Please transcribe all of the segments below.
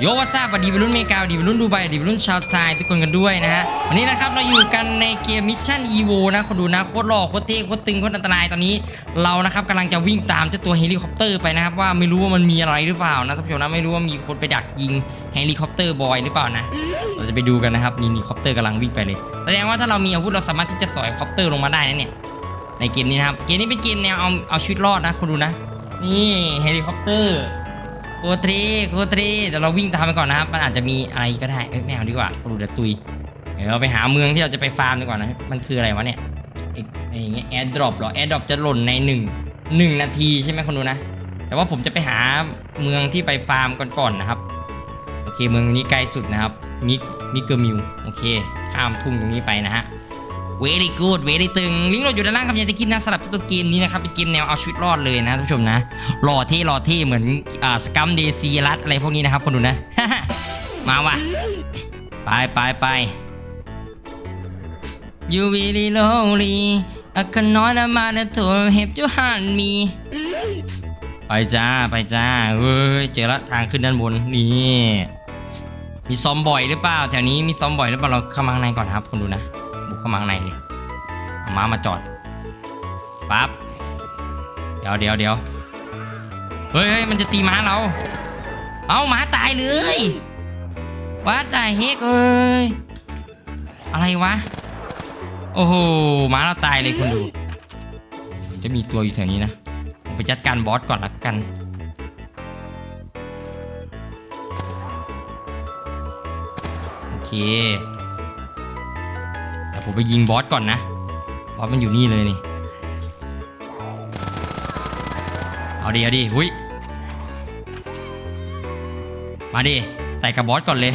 โยวัซาบดีวัยรุ่นเมกาดีวัยรุ่นดูไบดีวัยรุ่นชาวไทยทุกคนกันด้วยนะฮะวันนี้นะครับเราอยู่กันในเกมมิชชั่นอีโวนะคนดูนะโคตรหล่อโคตรเท่โคตรตึงโคตรอันตรายตอนนี้เรานะครับกำลังจะวิ่งตามเจ้าตัวเฮลิคอปเตอร์ไปนะครับว่าไม่รู้ว่ามันมีอะไรหรือเปล่านะท่านผู้ชมนะไม่รู้ว่ามีคนไปดักยิงเฮลิคอปเตอร์บอยหรือเปล่านะเราจะไปดูกันนะครับนี่นี่คอปเตอร์กำลังวิ่งไปเลยแสดงว่าถ้าเรามีอาวุธเราสามารถที่จะสอยคอปเตอร์ลงมาได้นะเนี่ยในเกมนี้นะครับเกมนี้เป็นเกมแนวเอาเอาชีวิตรอดนะคุณดูนะนี่เฮลิคอปเตอร์ โคตรเท่โคตรเท่เดี๋ยวเราวิ่งตามไปก่อนนะครับ มันอาจจะมีอะไรก็ได้เอ้ยไม่เอาดีกว่าดูเดตุยเดี๋ยวเราไปหาเมืองที่เราจะไปฟาร์มดีกว่านะมันคืออะไรวะเนี่ยไอ้ไอ้อย่างเงี้ยแอร์ดรอปเหรอแอร์ดรอปจะหล่นในหนึ่งหนึ่งนาทีใช่ไหมคุณดูนะ แต่ว่าผมจะไปหาเมืองที่ไปฟาร์มก่อนๆนะครับโอเคเมืองนี้ใกล้สุดนะครับมิกมิกเกอร์มิวโอเค ข้ามทุ่งตรงนี้ไปนะฮะ very good very ตึงลิงก์โหลดอยู่ด้านล่างคำยันตะคิดนะสำหรับตัวเกมนี้นะครับเป็นเกมแนวเอาชีวิตรอดเลยนะท่านผู้ชมนะหล่อเท่หล่อเท่เหมือนอ่าสกัมเดซีรัสอะไรพวกนี้นะครับคนดูนะ มาว่ะไปไปไป You really lonely I cannot amount to help you hunt me ไปจ้าไปจ้าเฮ้ยเจอละทางขึ้นด้านบนนี่มีซอมบ่อยหรือเปล่า แถวนี้มีซอมบ่อยหรือเปล่าเราเข้ามาข้างในก่อนนะครับคุณดูนะ เข้ามาข้างในเลยเอาม้ามาจอดปั๊บเดี๋ยวเดี๋ยวเดี๋ยวเฮ้ยมันจะตีม้าเรา เอาม้าตายเลยวัดได้เฮกเอ้ยอะไรวะ โอ้โหม้าเราตายเลยคุณดู จะมีตัวอยู่แถวนี้นะผมไปจัดการบอสก่อนละกันโอเย่ ผมไปยิงบอสก่อนนะบอสมันอยู่นี่เลยนี่ เอาดิเอาดิหุยมาดิใส่กับบอสก่อนเลย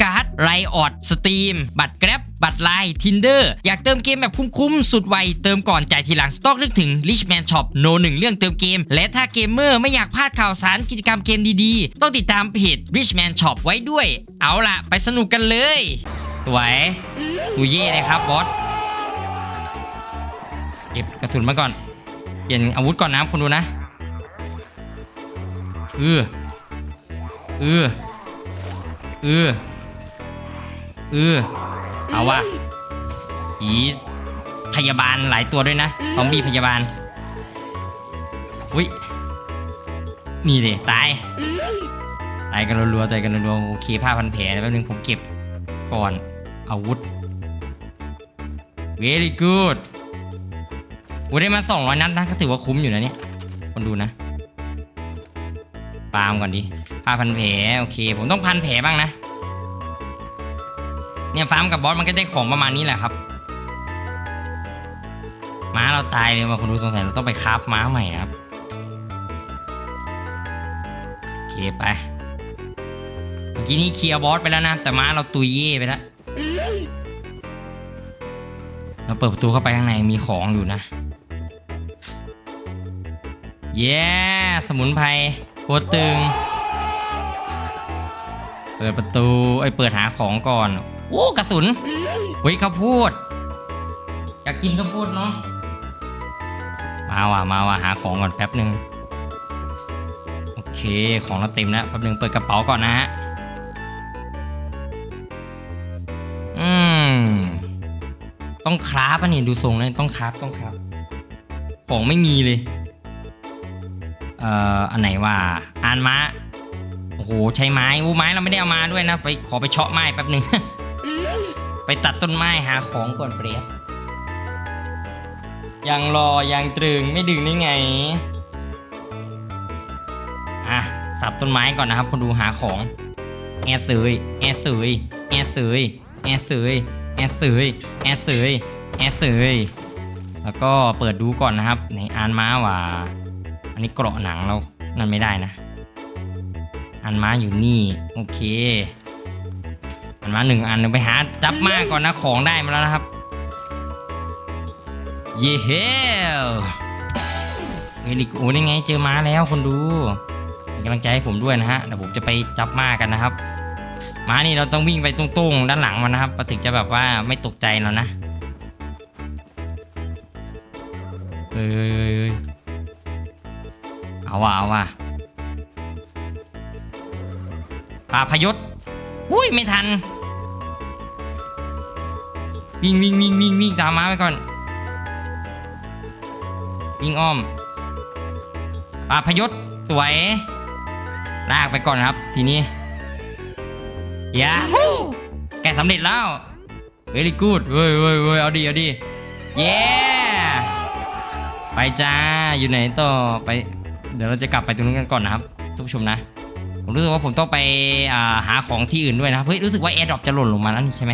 การ์ด ไรออดสตรีมบัตรแกร็บบัตรไลน์ทินเดอร์อยากเติมเกมแบบคุ้มๆ สุดไว เติมก่อนจ่ายทีหลัง ต้องนึกถึง Richman Shop โนหนึ่งเรื่องเติมเกม และถ้าเกมเมอร์ไม่อยากพลาดข่าวสารกิจกรรมเกมดีๆ ต้องติดตามเพจ Richman Shop ไว้ด้วย เอาล่ะ ไปสนุกกันเลยสวยตูเย่เลยครับบอสเก็บกระสุนมาก่อน เปลี่ยนอาวุธก่อนนะคุณดูนะเออเออเออ เออเอาวะผีพยาบาลหลายตัวด้วยนะซอมบี้พยาบาลอุ้ยนี่เลยตายตายกันรัวๆตายกันรัวๆโอเคผ้าพันแผลแป๊บนึงผมเก็บก่อนอาวุธ very good โอ้ได้มา200นัดนะก็ถือว่าคุ้มอยู่นะเนี่ยคนดูนะปาล์มก่อนดิผ้าพันแผลโอเค ผมต้องพันแผลบ้างนะ เนี่ยฟาร์มกับบอสมันก็ได้ของประมาณนี้แหละครับม้าเราตายเลยว่าคนดูสงสัยเราต้องไปคราฟม้าใหม่ครับโอเคไปเมื่อกี้นี้เคลียร์บอสไปแล้วนะ แต่ม้าเราตุยเย่ไปแล้วเราเปิดประตูเข้าไปข้างในมีของอยู่นะเย้สมุนไพรโคตรตึง เปิดประตูไอ้เปิดหาของก่อน โอ้กระสุนเฮ้ยข้าวโพดอยากกินข้าวโพดเนาะมาว่ะมาว่ะหาของก่อนแป๊บหนึ่งโอเคของเราเต็มแล้วแป๊บหนึ่งเปิดกระเป๋าก่อนนะฮะอืมต้องคราฟอะนี่ดูทรงเลยต้องคราฟต้องคราฟของไม่มีเลยเอ่ออันไหนว่าอานม้าโอ้โหใช้ไม้วูไม้เราไม่ได้เอามาด้วยนะ ไปขอไปเชาะไม้แป๊บหนึ่ง ไปตัดต้นไม้หาของก่อนเปรียบยังรอยังตรึงไม่ดึงได้ไง อะสับต้นไม้ก่อนนะครับคนดูหาของ แอร์เสยแอร์เสยแอร์เสยแอร์เสยแอร์เสยแอร์เสยแอร์เสยแล้วก็เปิดดูก่อนนะครับในอานม้าว่า อันนี้เกราะหนังเรานั่นไม่ได้นะอันม้าอยู่นี่ โอเค อันมาหนึ่งอันไปหาจับมาก่อนนะของได้มาแล้วนะครับ เย้เฮลเฮลิโอ้นี่ไงเจอม้าแล้วคนดูกำลังใจให้ผมด้วยนะฮะเดี๋ยวผมจะไปจับม้ากันนะครับม้านี่เราต้องวิ่งไปตรงๆด้านหลังมันนะครับถึงจะแบบว่าไม่ตกใจเรานะเอ้ยเอาว่ะเอาว่ะป่าพยศอุ้ยไม่ทัน วิ่งวิ่งวิ่งวิ่งวิ่งตามม้าไปก่อนวิ่งอ้อมปาพยศสวย ลากไปก่อนครับ ทีนี้ยาฮูแกสำเร็จแล้ว very good เว้ยเว้ยเว้ยเอาดีเอาดีเย้ไปจ้าอยู่ไหนต่อไป เดี๋ยวเราจะกลับไปตรงนู้นกันก่อนนะครับทุกผู้ชมนะ ผมรู้สึกว่าผมต้องไปาหาของที่อื่นด้วยนะครับเฮ้ยรู้สึกว่าแอร์ดรอปจะหล่นลงมาแล้วใช่ไหม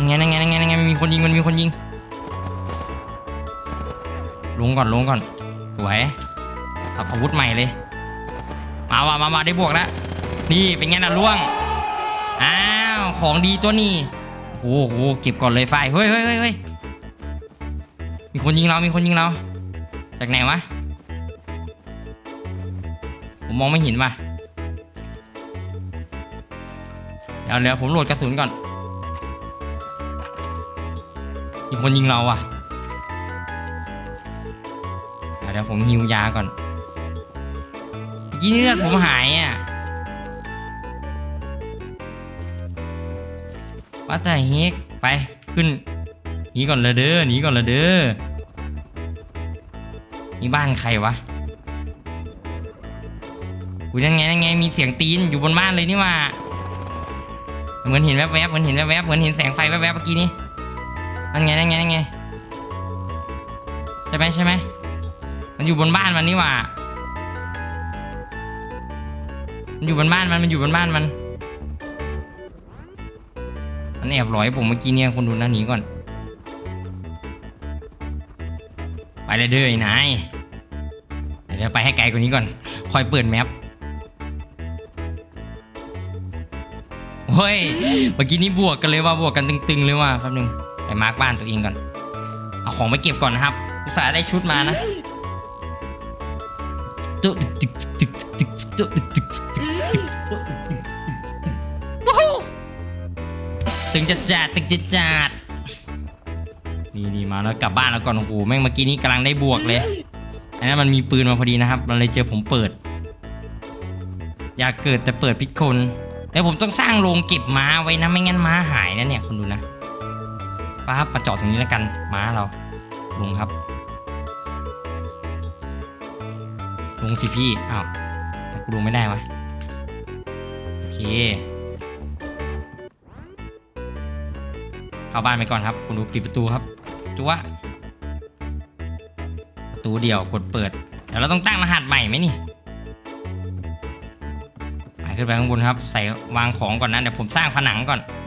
ยังไงยังไงยังไงยังไงมีคนยิงมันมีคนยิงลงก่อนลงก่อนสวยขับอาวุธใหม่เลย มาว่ะมามาได้บวกแล้วนี่เป็นไงนะล่วงอ้าวของดีตัวนี้โอ้โหเก็บก่อนเลยไฟเฮ้ยเฮ้ยเฮ้ยเฮ้ยมีคนยิงเรา มีคนยิงเรา จากไหนวะ ผมมองไม่เห็นว่ะ เดี๋ยวเดี๋ยวผมโหลดกระสุนก่อน มีคนยิงเราอะเดี๋ยวผมฮิวยาก่อนเมื่อกี้นี่เลือดผมหายอะว่าแต่เฮกไปขึ้นหนีก่อนเลยเด้อหนีก่อนเลยเด้อนี่บ้านใครวะอุ้ยนั่นไงนั่นไงมีเสียงตีนอยู่บนบ้านเลยนี่ว่าเหมือนเห็นแวบๆเหมือนเห็นแวบๆเหมือนเห็นแสงไฟแวบๆเมื่อกี้นี้ นั่นไงนั่นไงนั่นไงใช่ไหมใช่ไหมมันอยู่บนบ้านมันนี่หว่า มันอยู่บนบ้านมันมันอยู่บนบ้านมัน มันแอบหลอยผมเมื่อกี้เนี่ยคนดูหน้าหนีก่อน ไปเลยเด้อไอ้นายเดี๋ยวไปให้ไกลกว่านี้ก่อน คอยเปิดแมปเฮ้ย เมื่อกี้นี้บวกกันเลยว่าบวกกันตึงๆเลยว่าแป๊บนึง ไปมาร์กบ้านตัวเองก่อน เอาของไปเก็บก่อนนะครับอุตส่าห์ได้ชุดมานะจุจุจุจุจุจุตึงจัดจัดตึงจัดจัดนี่นี่มาแล้วกลับบ้านแล้วก่อนโอ้โหแม่งเมื่อกี้นี้กำลังได้บวกเลย อันนั้นมันมีปืนมาพอดีนะครับเราเลยเจอผมเปิด อยากเกิดแต่เปิดพิษคนแล้วผมต้องสร้างโรงเก็บม้าไว้นะไม่งั้นม้าหายนะเนี่ยคุณดูนะ ป้าบมาจอดตรงนี้แล้วกันม้าเราลุงครับลุงสิพี่อ้าวแต่กูลงไม่ได้วะโอเคเข้าบ้านไปก่อนครับคุณดูปิดประตูครับจัวประตูเดียวกดเปิดเดี๋ยวเราต้องตั้งรหัสใหม่ไหมนี่ไปขึ้นไปข้างบนครับ ใส่วางของก่อนนะเดี๋ยวผมสร้างผนังก่อน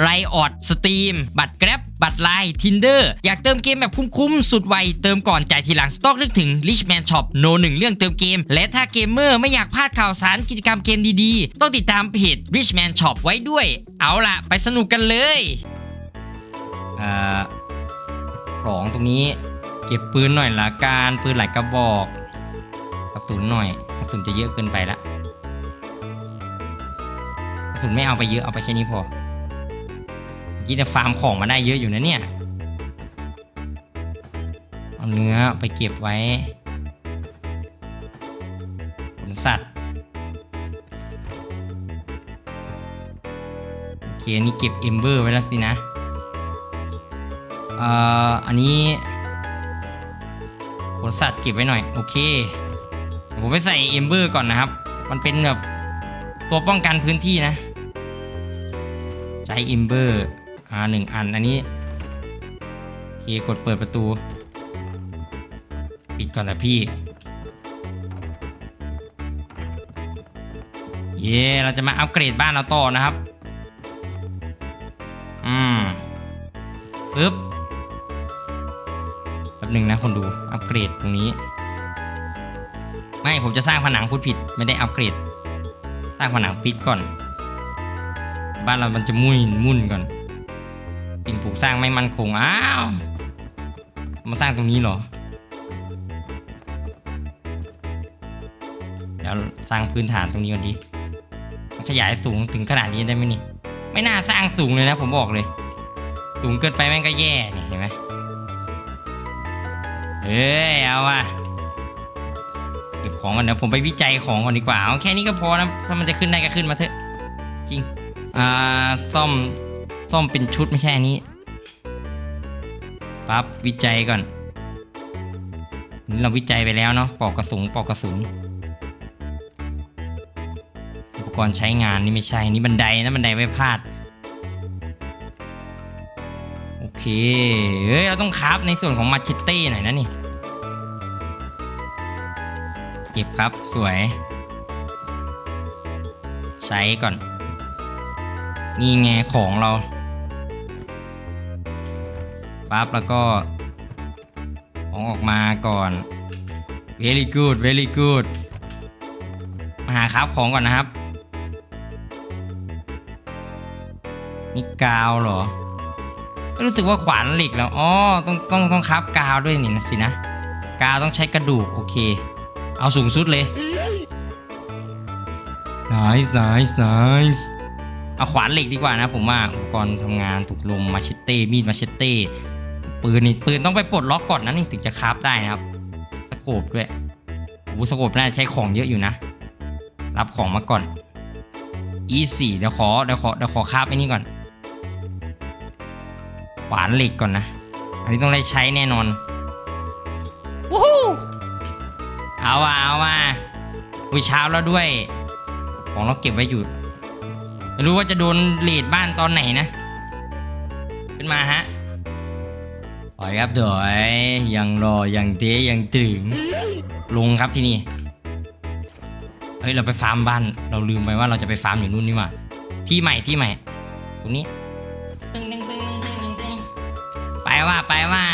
ไรออดสตรีมบัตรแกร็บบัตรไลน์ทินเดอร์อยากเติมเกมแบบคุ้มๆ สุดไว เติมก่อนจ่ายทีหลัง ต้องนึกถึง Richman Shop โนหนึ่งเรื่องเติมเกม และถ้าเกมเมอร์ไม่อยากพลาดข่าวสารกิจกรรมเกมดีๆ ต้องติดตามเพจ Richman Shop ไว้ด้วย เอาล่ะ ไปสนุกกันเลยเอ่อของตรงนี้เก็บปืนหน่อยละกันปืนหลายกระบอกกระสุนหน่อยกระสุนจะเยอะเกินไปละกระสุนไม่เอาไปเยอะเอาไปแค่นี้พอ กี้จะฟาร์มของมาได้เยอะอยู่นะเนี่ย เอาเนื้อไปเก็บไว้ขนสัตว์ โอเคอันนี้เก็บเอมเบอร์ไว้แล้วสินะ เอ่อ อันนี้ขนสัตว์เก็บไว้หน่อย โอเค ผมไปใส่เอมเบอร์ก่อนนะครับ มันเป็นแบบตัวป้องกันพื้นที่นะใช้เอมเบอร์ อ่าหนึ่งอันอันนี้โอเคกดเปิดประตู ปิดก่อนนะพี่ เย่เราจะมาอัปเกรดบ้านเราต่อนะครับ อืมปึ๊บแป๊บหนึ่งนะคนดูอัปเกรดตรงนี้ ไม่ผมจะสร้างผนังพูดผิดไม่ได้อัปเกรด สร้างผนังปิดก่อน บ้านเรามันจะมุ่ยมุ่นก่อน สิ่งปลูกสร้างไม่มั่นคง อ้าว มาสร้างตรงนี้เหรอ เดี๋ยวสร้างพื้นฐานตรงนี้ก่อนดีขยายสูงถึงขนาดนี้ได้ไหมนี่ ไม่น่าสร้างสูงเลยนะผมบอกเลย สูงเกินไปแม่งก็แย่เนี่เห็นไหมเอ้ยเอาว่ะเก็บของก่อนเดี๋ยวผมไปวิจัยของก่อนดีกว่าเอาแค่นี้ก็พอนะถ้ามันจะขึ้นได้ก็ขึ้นมาเถอะ จริง อ่าซ่อม ซ่อมเป็นชุดไม่ใช่อันนี้ปั๊บวิจัยก่อนนี่เราวิจัยไปแล้วเนาะปอกกระสุนปอกกระสุนอุปกรณ์ใช้งานนี่ไม่ใช่นี่บันไดนะบันไดไว้พลาดโอเคเฮ้ยเราต้องคราฟในส่วนของมาชิเต้หน่อยนะนี่เก็บครับสวย ใช้ก่อน นี่ไงของเรา ปั๊บแล้วก็ของออกมาก่อน very good very good มาหาครับของก่อนนะครับ นี่กาวเหรอ รู้สึกว่าขวานเหล็กแล้ว อ๋อ ต้องต้องต้องครับกาวด้วยนี่นะสินะ กาวต้องใช้กระดูก โอเค เอาสูงสุดเลย nice nice nice เอาขวานเหล็กดีกว่านะผมว่าอุปกรณ์ทำงานถูกลมมาเชตเต้มีดมาเชตเต้ ปืนนี่ปืนต้องไปปลดล็อกก่อนนะนี่ถึงจะคราฟได้นะครับสโคบด้วยโอ้สโคบน่าใช้ของเยอะอยู่นะ รับของมาก่อน easy เดี๋ยวขอเดี๋ยวขอเดี๋ยวขอคราฟไอ้นี่ก่อนขวานเหล็กก่อนนะ อันนี้ต้องได้ใช้แน่นอนวู้ฮู้เอาว่ะเอาว่ะอุ้ยเช้าแล้วด้วย ของเราเก็บไว้อยู่ไม่รู้ว่าจะโดนเลดบ้านตอนไหนนะ ขึ้นมาฮะ อยครับถอยยังรอยังเตะยังตึงลงครับที่นี่เฮ้ยเราไปฟาร์มบ้าน เราลืมไปว่าเราจะไปฟาร์มอยู่นู่นนี่หว่าที่ใหม่ที่ใหม่ ตรงนี้ตึงตึงตึงตึงตึงตึงไปว่าไปว่า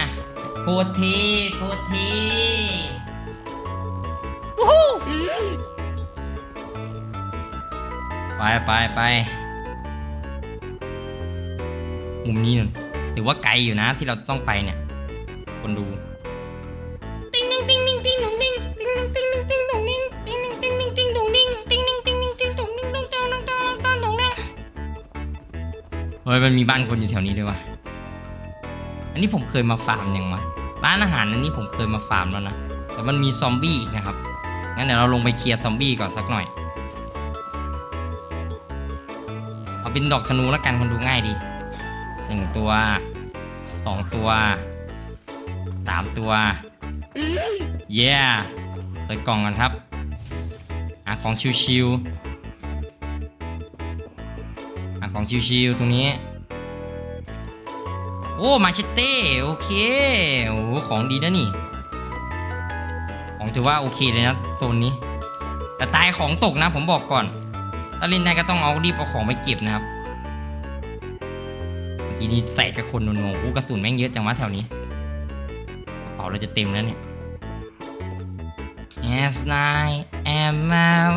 โคตรทีโคตรทีไปไปไปมุมนี้น่ะ ถือว่าไกลอยู่นะที่เราต้องไปเนี่ย คนดู ติ้งนิ่งติ้งนิ่งติ้งหนุ่งนิ่งติ้งนิ่งติ้งนิ่งติ้งหนุ่งนิ่งติ้งนิ่งติ้งนิ่งติ้งหนุ่งนิ่งติ้งนิ่งติ้งนิ่งติ้งหนุ่งนิ่งติ้งนิ่งติ้งนิ่งติ้งหนุ่งนิ่งเฮ้ยมันมีบ้านคนอยู่แถวนี้ด้วยวะอันนี้ผมเคยมาฟาร์มยังวะร้านอาหารอันนี้ผมเคยมาฟาร์มแล้วนะแต่มันมีซอมบี้อีกนะครับงั้นเดี๋ยวเราลงไปเคลียร์ซอมบี้ก่อนสักหน่อยเอาเป็นดอกธนูแล้วกันคนดูง่ายดี หนึ่งตัวสองตัวสามตัว เย้เปิดกล่องกันครับหาของชิวๆอะของชิวๆตรงนี้ โอ้มาเชตเต้โอเค โอ้ของดีนะนี่ ของถือว่าโอเคเลยนะโซนนี้ แต่ตายของตกนะผมบอกก่อนถ้าเล่นได้ก็ต้องเอารีบเอาของไปเก็บนะครับ อีนี้ใส่กับคนนวลๆอู้กระสุนแม่งเยอะจังวะแถวนี้กระเป๋าเราจะเต็มแล้วเนี่ย S nine M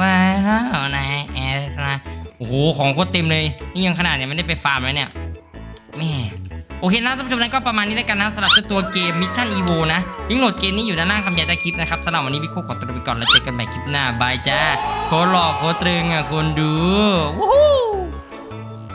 Y แล้วนาย S nine โอ้โห ของโคตรเต็มเลย นี่ยังขนาดยังไม่ได้ไปฟาร์มเลยเนี่ยแม่โอเคนะท่านผู้ชมนั้นก็ประมาณนี้แล้วกันนะสำหรับตัวเกม Mission Evo นะลิงก์โหลดเกมนี้อยู่ด้านล่างคำใหญ่ใต้คลิปนะครับสำหรับวันนี้พี่โคขอตัวไปก่อนแล้วเจอกันใหม่คลิปหน้าบายจ้าโคตรหล่อโคตรตรึงอะคนดูวู้